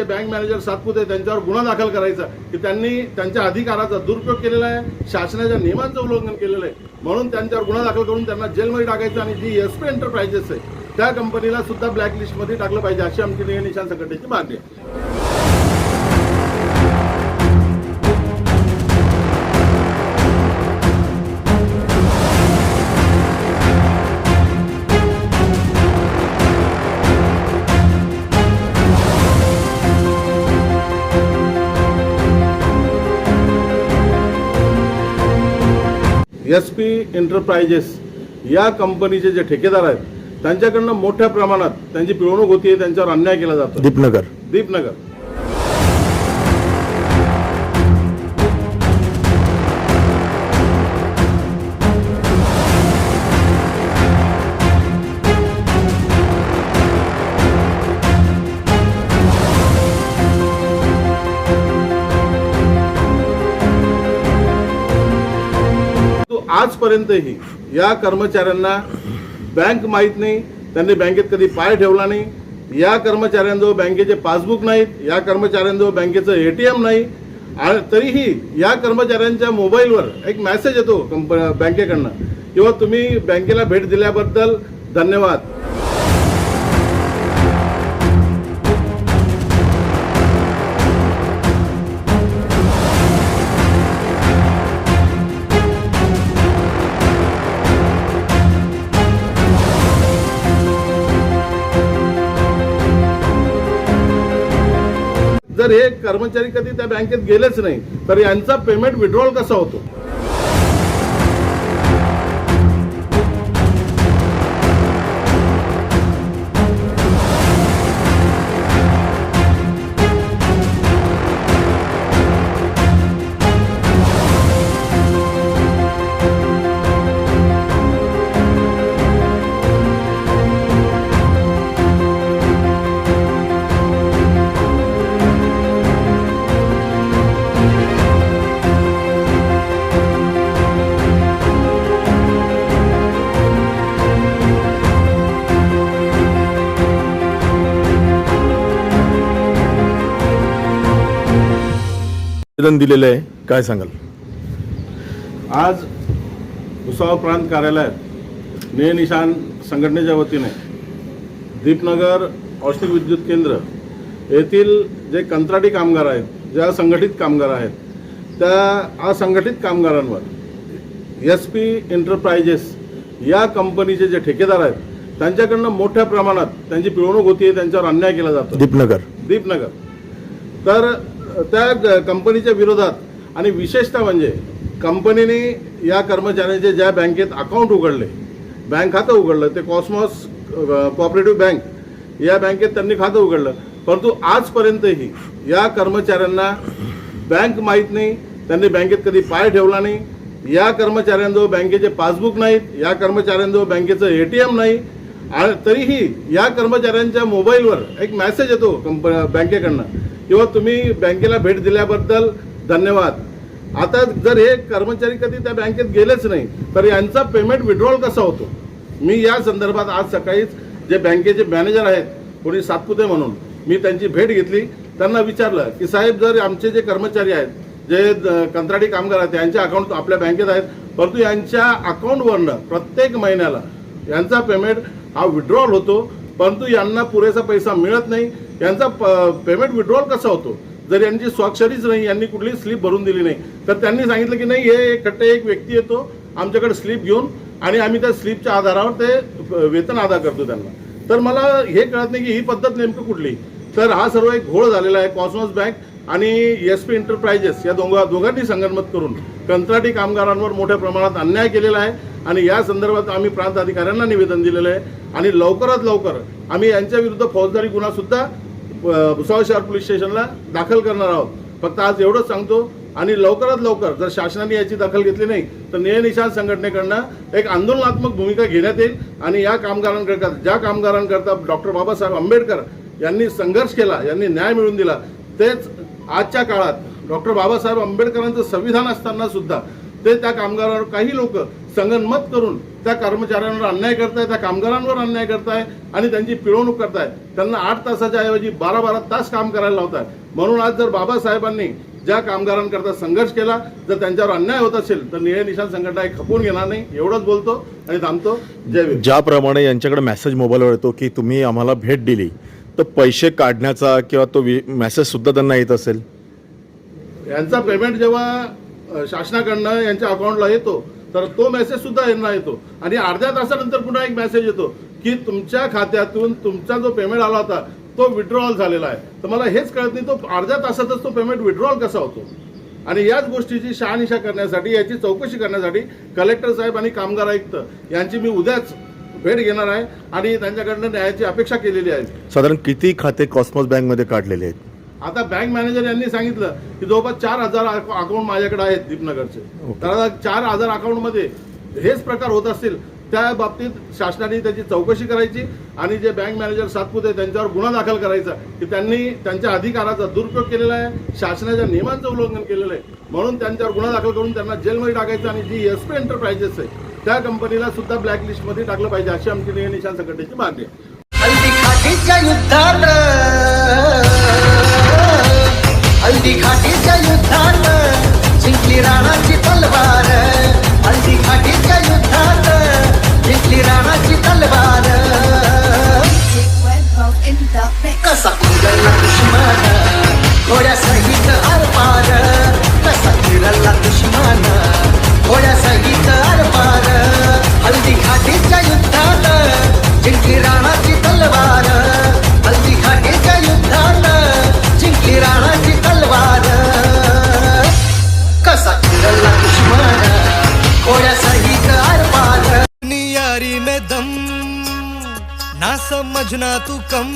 जे bank manager Satpute त्यांच्यावर गुन्हा दाखल करायचा की त्यांनी त्यांच्या अधिकाराचा दुरुपयोग केलेला आहे शासनाच्या नियमांचं उल्लंघन केलेलं आहे. म्हणून त्यांच्यावर गुन्हा दाखल करून त्यांना जेलमध्ये टाकायचं आणि जी एस पी एंटरप्राइजेस आहे त्या कंपनीला सुद्धा ब्लॅकलिस्टमध्ये टाकलं पाहिजे अशी आमची निशान निशाण संघटनेची मागणी आहे. एस पी एंटरप्राइजेस या कंपनीचे जे ठेकेदार आहेत त्यांच्याकडनं मोठ्या प्रमाणात त्यांची पिळवणूक होती त्यांच्यावर अन्याय केला जातो दीपनगर. दीपनगर. आजपर्यंतही या कर्मचाऱ्यांना बँक माहीत नाही त्यांनी बँकेत कधी पाय ठेवला नाही. या कर्मचाऱ्यांजवळ बँकेचे पासबुक नाहीत या कर्मचाऱ्यांजवळ बँकेचं ए टी एम नाही. आणि तरीही या कर्मचाऱ्यांच्या मोबाईलवर एक मॅसेज येतो कंप बँकेकडनं. किंवा तुम्ही बँकेला भेट दिल्याबद्दल धन्यवाद. हे कर्मचारी कधी त्या बँकेत गेलेच नाही तर यांचा पेमेंट विड्रॉल कसा होतो? निवेदन दिलेलं आहे. काय सांगाल? आज भुसावळ प्रांत कार्यालयात निशान संघटनेच्या वतीने दीपनगर औष्णिक विद्युत केंद्र येथील जे कंत्राटी कामगार आहेत जे असंघटित कामगार आहेत त्या असंघटित कामगारांवर एस पी एंटरप्राइजेस या कंपनीचे जे ठेकेदार आहेत त्यांच्याकडनं मोठ्या प्रमाणात त्यांची पिळवणूक होती त्यांच्यावर अन्याय केला जातो दीपनगर. दीपनगर. तर त्या कंपनीच्या विरोधात आणि विशेषतः म्हणजे कंपनीने या कर्मचाऱ्यांचे ज्या बँकेत अकाउंट उघडले बँक खातं उघडलं ते कॉस्मॉस कॉपरेटिव्ह बँक या बँकेत त्यांनी खातं उघडलं. परंतु आजपर्यंतही या कर्मचाऱ्यांना बँक माहीत नाही त्यांनी बँकेत कधी पाय ठेवला नाही. या कर्मचाऱ्यांजवळ बँकेचे पासबुक नाहीत या कर्मचाऱ्यांजवळ बँकेचं ए टी एम नाही. आणि तरीही या कर्मचाऱ्यांच्या मोबाईलवर एक मॅसेज येतो कंप बँकेकडनं. किंवा तुम्ही बँकेला भेट दिल्याबद्दल धन्यवाद. आता जर हे कर्मचारी कधी त्या बँकेत गेलेच नाही तर यांचा पेमेंट विड्रॉल कसा होतो? मी या संदर्भात आज सकाळीच जे बँकेचे मॅनेजर आहेत कोणी सातपुते म्हणून मी त्यांची भेट घेतली. त्यांना विचारलं की साहेब जर आमचे जे कर्मचारी आहेत जे द- कंत्राटी कामगार आहेत यांचे अकाउंट आपल्या बँकेत आहेत परंतु यांच्या अकाउंटवरनं प्रत्येक महिन्याला यांचा पेमेंट हा विड्रॉल होतो. परंतु यांना पुरेसा पैसा मिळत नाही. यांचा पेमेंट विड्रॉल कसा होतो? जर यांची स्वाक्षरीच नाही यांनी कुठली स्लिप भरून दिली नाही तर त्यांनी सांगितलं की नाही हे एकट्टे एक व्यक्ती येतो आमच्याकडे स्लिप घेऊन आणि आम्ही त्या स्लिपच्या आधारावर ते वेतन अदा करतो त्यांना. तर मला हे कळत नाही की ही पद्धत नेमकं कुठली? तर हा सर्व एक घोळ झालेला आहे. कॉस्मॉस बँक आणि एस पी एंटरप्राइजेस या दोघा दोघांनी संगनमत करून कंत्राटी कामगारांवर मोठ्या प्रमाणात अन्याय केलेला आहे. आणि या संदर्भात आम्ही प्रांत अधिकाऱ्यांना निवेदन दिलेलं आहे. आणि लवकरात लवकर आम्ही यांच्या विरुद्ध फौजदारी गुन्हासुद्धा भुसावळ शहर पोलीस स्टेशनला दाखल करणार आहोत. फक्त आज एवढंच सांगतो. आणि लवकरात लवकर जर शासनाने याची दखल घेतली नाही तर नियनिशान संघटनेकडनं एक आंदोलनात्मक भूमिका घेण्यात येईल. आणि या कामगारांकरता ज्या कामगारांकरता डॉक्टर बाबासाहेब आंबेडकर यांनी संघर्ष केला यांनी न्याय मिळवून दिला तेच आजच्या काळात डॉक्टर बाबासाहेब आंबेडकरांचं संविधान असताना सुद्धा ते त्या कामगारांवर काही लोक संगनमत करून त्या कर्मचाऱ्यांवर अन्याय करताय त्या कामगारांवर अन्याय करताय आणि त्यांची पिळवणूक करताय. त्यांना आठ तासाच्या ऐवजी बारा बारा तास काम करायला लावताय. म्हणून आज जर बाबासाहेबांनी ज्या कामगारांकरता संघर्ष केला जर त्यांच्यावर अन्याय होत असेल तर निळे निशान संघटना हे खपून घेणार नाही. एवढंच बोलतो आणि थांबतो. जय ज्याप्रमाणे यांच्याकडे मेसेज मोबाईलवर येतो की तुम्ही आम्हाला भेट दिली. तर पैसे काढण्याचा किंवा तो मेसेज सुद्धा त्यांना येत असेल? यांचा पेमेंट जेव्हा शासनाकडनं यांच्या अकाउंटला येतो तर तो मेसेज सुद्धा यांना येतो. आणि अर्ध्या तासानंतर पुन्हा एक मेसेज येतो की तुमच्या खात्यातून तुमचा जो पेमेंट आला होता तो विड्रॉल झालेला आहे. तर मला हेच कळत नाही तो अर्ध्या तासातच तो पेमेंट विड्रॉल कसा होतो? आणि याच गोष्टीची शहानिशा करण्यासाठी याची चौकशी करण्यासाठी कलेक्टर साहेब आणि कामगार आयुक्त यांची मी उद्याच भेट घेणार आहे आणि त्यांच्याकडनं न्यायाची अपेक्षा केलेली आहे. साधारण किती खाते कॉस्मॉस बँकमध्ये काढलेले आहेत? आता बँक मॅनेजर यांनी सांगितलं की जवळपास चार हजार अकाउंट माझ्याकडे आहेत दीपनगरचे. तर आता चार हजार अकाउंटमध्ये हेच प्रकार होत असतील त्या बाबतीत शासनाने त्याची चौकशी करायची आणि जे बँक मॅनेजर सातपुते त्यांच्यावर गुन्हा दाखल करायचा. की त्यांनी त्यांच्या अधिकाराचा दुरुपयोग केलेला आहे शासनाच्या नियमांचं उल्लंघन केलेलं आहे. म्हणून त्यांच्यावर गुन्हा दाखल करून त्यांना जेलमध्ये टाकायचं आणि जी एस पी एंटरप्राइजेस आहे त्या कंपनीला सुद्धा ब्लॅकलिस्टमध्ये टाकलं पाहिजे अशी आमची निशान संघटनेची मागणी आहे. यारी में दम ना समजना तू कम।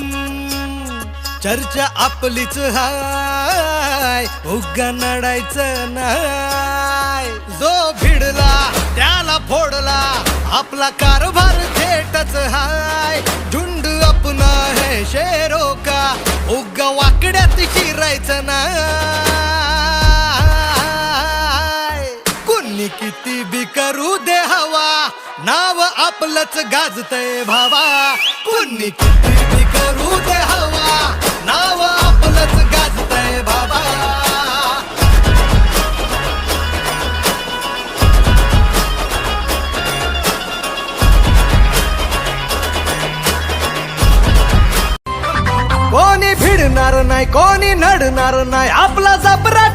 चर्चा आपलीच हाय उगा नडायचं नाय। जो भिडला त्याला फोडला आपला कारभार थेटच हाय। झुंड अपना है शेरो का उगा वाकड्यात शिरायचं नाय। कुणी किती बी करू दे हवा? नाव आपलंच गाजतय भावा. कुणी किती बी करू दे हवा? नाव आपलंच गाजतय भावा. कोणी भिडणार नाही कोणी नडणार नाही आपला जबराट